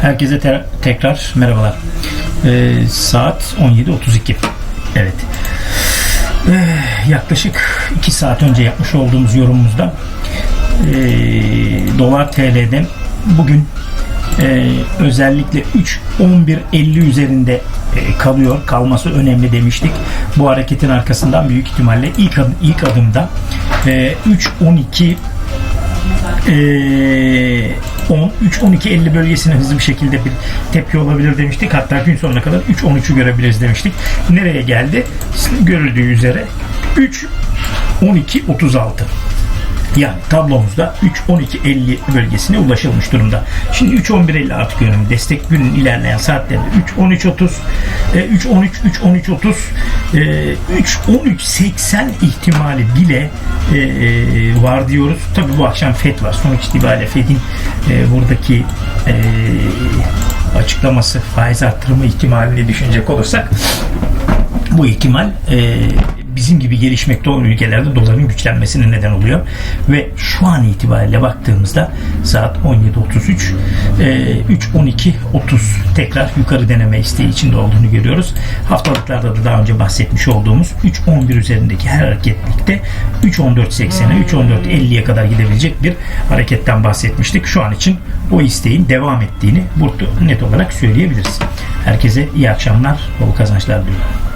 Herkese te- tekrar merhabalar. Ee, saat 17.32. Evet. Ee, yaklaşık 2 saat önce yapmış olduğumuz yorumumuzda ee, dolar TL'den bugün ee, özellikle 3.11.50 üzerinde e, kalıyor. Kalması önemli demiştik. Bu hareketin arkasından büyük ihtimalle ilk adım, ilk adımda e, 3.12 ee, 10 3-12-50 bölgesine hızlı bir şekilde bir tepki olabilir demiştik. Hatta gün sonuna kadar 3-13'ü görebiliriz demiştik. Nereye geldi? Görüldüğü üzere 3 12 36 yani tablomuzda 3-12-50 bölgesine ulaşılmış durumda. Şimdi 3-11-50 artık yönüm destek günün ilerleyen saatlerinde 3-13-30 3-13-3-13-30 3-13-80 ihtimali bile e, e, var diyoruz. Tabi bu akşam FED var. Sonuç itibariyle FED'in e, buradaki e, açıklaması faiz arttırma ihtimalini düşünecek olursak bu ihtimal e, bizim gibi gelişmekte olan ülkelerde doların güçlenmesine neden oluyor. Ve şu an itibariyle baktığımızda saat 17.33 e, 3.12.30 tekrar yukarı deneme isteği içinde olduğunu görüyoruz. Haftalıklarda da daha önce bahsetmiş olduğumuz 3.11 üzerindeki her hareketlikte 3.14.80'e 3.14.50'ye kadar gidebilecek bir hareketten bahsetmiştik. Şu an için o isteğin devam ettiğini burada net olarak söyleyebiliriz. Herkese iyi akşamlar, bol kazançlar diliyorum.